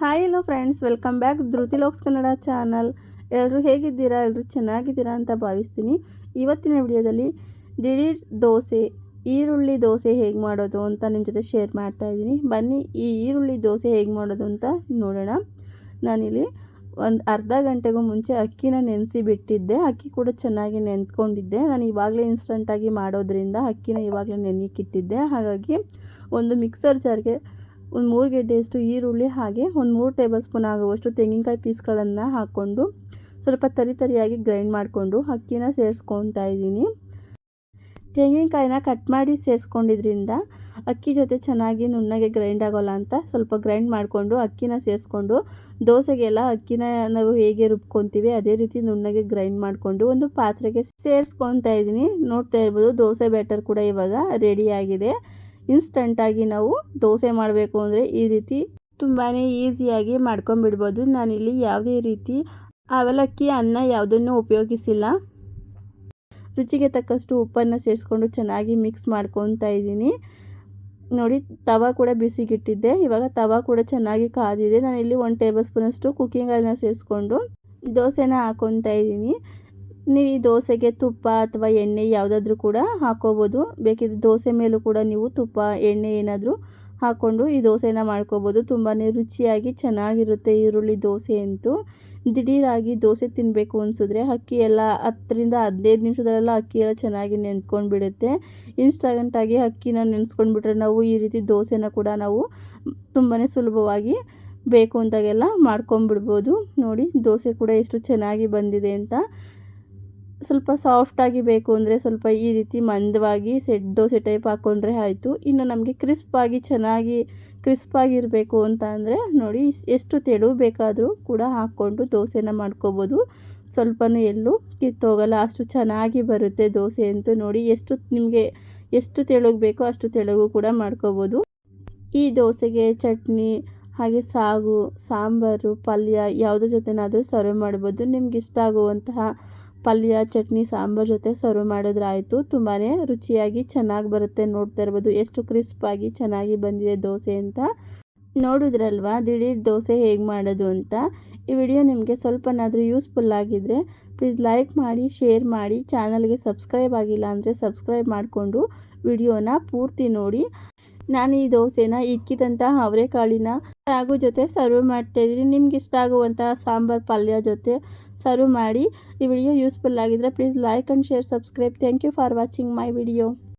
Hi hello friends welcome back Dhriti ಲೋಕ್ಸ್ Kannada channel ಎಲ್ಲರೂ ಹೇಗಿದ್ದೀರಾ? ಎಲ್ಲರೂ ಚೆನ್ನಾಗಿದ್ದೀರಾ ಅಂತ ಭಾವಿಸ್ತೀನಿ. ಇವತ್ತಿನ ವಿಡಿಯೋದಲ್ಲಿ ದಿಢೀರ್ ದೋಸೆ, ಈರುಳ್ಳಿ ದೋಸೆ ಹೇಗೆ ಮಾಡೋದು ಅಂತ ನಿಮ್ಮ ಜೊತೆ ಶೇರ್ ಮಾಡ್ತಾ ಇದ್ದೀನಿ. ಬನ್ನಿ, ಈ ಈರುಳ್ಳಿ ದೋಸೆ ಹೇಗೆ ಮಾಡೋದು ಅಂತ ನೋಡೋಣ. ನಾನಿಲ್ಲಿ ಒಂದು ಅರ್ಧ ಗಂಟೆಗೂ ಮುಂಚೆ ಅಕ್ಕಿನ ನೆನೆಸಿ ಬಿಟ್ಟಿದ್ದೆ. ಅಕ್ಕಿ ಕೂಡ ಚೆನ್ನಾಗಿ ನೆನ್ಕೊಂಡಿದ್ದೆ ನಾನು ಇವಾಗಲೇ ಇನ್ಸ್ಟಂಟಾಗಿ ಮಾಡೋದ್ರಿಂದ ಅಕ್ಕಿನ ಇವಾಗಲೇ ನೆನೆಯಕ್ಕಿಟ್ಟಿದ್ದೆ ಹಾಗಾಗಿ ಒಂದು ಮಿಕ್ಸರ್ ಜಾರ್ಗೆ ಒಂದು ಮೂರು ಗೆಡ್ಡೆಯಷ್ಟು ಈರುಳ್ಳಿ ಹಾಗೆ ಒಂದು ಮೂರು ಟೇಬಲ್ ಸ್ಪೂನ್ ಆಗುವಷ್ಟು ತೆಂಗಿನಕಾಯಿ ಪೀಸ್ಗಳನ್ನು ಹಾಕ್ಕೊಂಡು ಸ್ವಲ್ಪ ತರಿ ತರಿಯಾಗಿ ಗ್ರೈಂಡ್ ಮಾಡಿಕೊಂಡು ಅಕ್ಕಿನ ಸೇರಿಸ್ಕೊತಾ ಇದ್ದೀನಿ. ತೆಂಗಿನಕಾಯಿನ ಕಟ್ ಮಾಡಿ ಸೇರಿಸ್ಕೊಂಡಿದ್ರಿಂದ ಅಕ್ಕಿ ಜೊತೆ ಚೆನ್ನಾಗಿ ನುಣ್ಣಗೆ ಗ್ರೈಂಡ್ ಆಗೋಲ್ಲ ಅಂತ ಸ್ವಲ್ಪ ಗ್ರೈಂಡ್ ಮಾಡಿಕೊಂಡು ಅಕ್ಕಿನ ಸೇರಿಸ್ಕೊಂಡು ದೋಸೆಗೆಲ್ಲ ಅಕ್ಕಿನ ನಾವು ಹೇಗೆ ರುಬ್ಕೊತೀವಿ ಅದೇ ರೀತಿ ನುಣ್ಣಗೆ ಗ್ರೈಂಡ್ ಮಾಡಿಕೊಂಡು ಒಂದು ಪಾತ್ರೆಗೆ ಸೇರಿಸ್ಕೊತಾ ಇದ್ದೀನಿ. ನೋಡ್ತಾ ಇರ್ಬೋದು ದೋಸೆ ಬ್ಯಾಟರ್ ಕೂಡ ಇವಾಗ ರೆಡಿಯಾಗಿದೆ ಇನ್ಸ್ಟಂಟಾಗಿ ನಾವು ದೋಸೆ ಮಾಡಬೇಕು ಅಂದರೆ ಈ ರೀತಿ ತುಂಬಾ ಈಸಿಯಾಗಿ ಮಾಡ್ಕೊಂಬಿಡ್ಬೋದು. ನಾನಿಲ್ಲಿ ಯಾವುದೇ ರೀತಿ ಅವಲಕ್ಕಿ, ಅನ್ನ ಯಾವುದನ್ನು ಉಪಯೋಗಿಸಿಲ್ಲ. ರುಚಿಗೆ ತಕ್ಕಷ್ಟು ಉಪ್ಪನ್ನು ಸೇರಿಸ್ಕೊಂಡು ಚೆನ್ನಾಗಿ ಮಿಕ್ಸ್ ಮಾಡ್ಕೊತಾ ಇದ್ದೀನಿ. ನೋಡಿ, ತವ ಕೂಡ ಬಿಸಿಗಿಟ್ಟಿದ್ದೆ. ಇವಾಗ ತವ ಕೂಡ ಚೆನ್ನಾಗಿ ಕಾದಿದೆ. ನಾನಿಲ್ಲಿ ಒಂದು ಟೇಬಲ್ ಸ್ಪೂನಷ್ಟು ಕುಕ್ಕಿಂಗ್ ಆಯಿಲ್ನ ಸೇರಿಸ್ಕೊಂಡು ದೋಸೆನ ಹಾಕೊತಾ ಇದ್ದೀನಿ. ನೀವು ಈ ದೋಸೆಗೆ ತುಪ್ಪ ಅಥವಾ ಎಣ್ಣೆ ಯಾವುದಾದ್ರೂ ಕೂಡ ಹಾಕೋಬೋದು. ಬೇಕಿದ್ರೆ ದೋಸೆ ಮೇಲೂ ಕೂಡ ನೀವು ತುಪ್ಪ, ಎಣ್ಣೆ ಏನಾದರೂ ಹಾಕ್ಕೊಂಡು ಈ ದೋಸೆನ ಮಾಡ್ಕೋಬೋದು. ತುಂಬಾ ರುಚಿಯಾಗಿ ಚೆನ್ನಾಗಿರುತ್ತೆ ಈರುಳ್ಳಿ ದೋಸೆ ಅಂತೂ. ದಿಢೀರಾಗಿ ದೋಸೆ ತಿನ್ನಬೇಕು ಅನಿಸಿದ್ರೆ ಅಕ್ಕಿ ಎಲ್ಲ ಹತ್ತರಿಂದ ಹದಿನೈದು ನಿಮಿಷದಲ್ಲೆಲ್ಲ ಅಕ್ಕಿ ಎಲ್ಲ ಚೆನ್ನಾಗಿ ನೆನ್ಕೊಂಡು ಬಿಡುತ್ತೆ ಇನ್ಸ್ಟಾಗಂಟಾಗಿ ಅಕ್ಕಿನ ನೆನೆಸ್ಕೊಂಡ್ಬಿಟ್ರೆ ನಾವು ಈ ರೀತಿ ದೋಸೆನ ಕೂಡ ನಾವು ತುಂಬಾ ಸುಲಭವಾಗಿ ಬೇಕು ಅಂತಾಗೆಲ್ಲ ಮಾಡ್ಕೊಂಬಿಡ್ಬೋದು ನೋಡಿ, ದೋಸೆ ಕೂಡ ಎಷ್ಟು ಚೆನ್ನಾಗಿ ಬಂದಿದೆ ಅಂತ. ಸ್ವಲ್ಪ ಸಾಫ್ಟಾಗಿ ಬೇಕು ಅಂದರೆ ಸ್ವಲ್ಪ ಈ ರೀತಿ ಮಂದವಾಗಿ ಸೆಟ್ ದೋಸೆ ಟೈಪ್ ಹಾಕ್ಕೊಂಡ್ರೆ ಆಯಿತು. ಇನ್ನು ನಮಗೆ ಕ್ರಿಸ್ಪಾಗಿ ಚೆನ್ನಾಗಿ ಕ್ರಿಸ್ಪಾಗಿರಬೇಕು ಅಂತ ಅಂದರೆ ನೋಡಿ ಎಷ್ಟು ತೆಳು ಬೇಕಾದರೂ ಕೂಡ ಹಾಕ್ಕೊಂಡು ದೋಸೆನ ಮಾಡ್ಕೋಬೋದು. ಸ್ವಲ್ಪನೂ ಎಲ್ಲೂ ಕಿತ್ತೋಗಲ್ಲ ಅಷ್ಟು ಚೆನ್ನಾಗಿ ಬರುತ್ತೆ ದೋಸೆ ಅಂತೂ ನೋಡಿ ಎಷ್ಟು ನಿಮಗೆ ಎಷ್ಟು ತೆಳುಗೆ ಬೇಕೋ ಅಷ್ಟು ತೆಳುಗು ಕೂಡ ಮಾಡ್ಕೋಬೋದು. ಈ ದೋಸೆಗೆ ಚಟ್ನಿ, ಹಾಗೆ ಸಾಗು, ಸಾಂಬಾರು, ಪಲ್ಯ ಯಾವುದ್ರ ಜೊತೆನಾದರೂ ಸರ್ವ್ ಮಾಡ್ಬೋದು. ನಿಮ್ಗೆ ಇಷ್ಟ ಆಗುವಂತಹ ಪಲ್ಯ, ಚಟ್ನಿ, ಸಾಂಬಾರ್ ಜೊತೆ ಸರ್ವ್ ಮಾಡಿದ್ರೆ ಆಯಿತು. ತುಂಬಾ ರುಚಿಯಾಗಿ ಚೆನ್ನಾಗಿ ಬರುತ್ತೆ ನೋಡ್ತಾ ಇರ್ಬೋದು. ಎಷ್ಟು ಕ್ರಿಸ್ಪಾಗಿ ಚೆನ್ನಾಗಿ ಬಂದಿದೆ ದೋಸೆ ಅಂತ ನೋಡಿದ್ರಲ್ವಾ? ದಿಢೀರ್ ದೋಸೆ ಹೇಗೆ ಮಾಡೋದು ಅಂತ. ಈ ವಿಡಿಯೋ ನಿಮಗೆ ಸ್ವಲ್ಪನಾದರೂ ಯೂಸ್ಫುಲ್ ಆಗಿದ್ದರೆ ಪ್ಲೀಸ್ ಲೈಕ್ ಮಾಡಿ ಶೇರ್ ಮಾಡಿ. ಚಾನಲ್ಗೆ ಸಬ್ಸ್ಕ್ರೈಬ್ ಆಗಿಲ್ಲ ಅಂದರೆ ಸಬ್ಸ್ಕ್ರೈಬ್ ಮಾಡಿಕೊಂಡು ವಿಡಿಯೋನ ಪೂರ್ತಿ ನೋಡಿ. ನಾನು ಈ ದೋಸೆನ ಇಕ್ಕಿದಂತಹ ಅವರೆಕಾಳಿನ ಸಾಗು ಜೊತೆ ಸರ್ವ್ ಮಾಡ್ತಾ ಇದ್ದೀನಿ. ನಿಮ್ಗೆ ಇಷ್ಟ ಆಗುವಂತಹ ಸಾಂಬಾರು ಪಲ್ಯ ಜೊತೆ ಸರ್ವ್ ಮಾಡಿ ಈ ವಿಡಿಯೋ ಯೂಸ್ಫುಲ್ ಆಗಿದ್ರೆ please like and share subscribe thank you for watching my video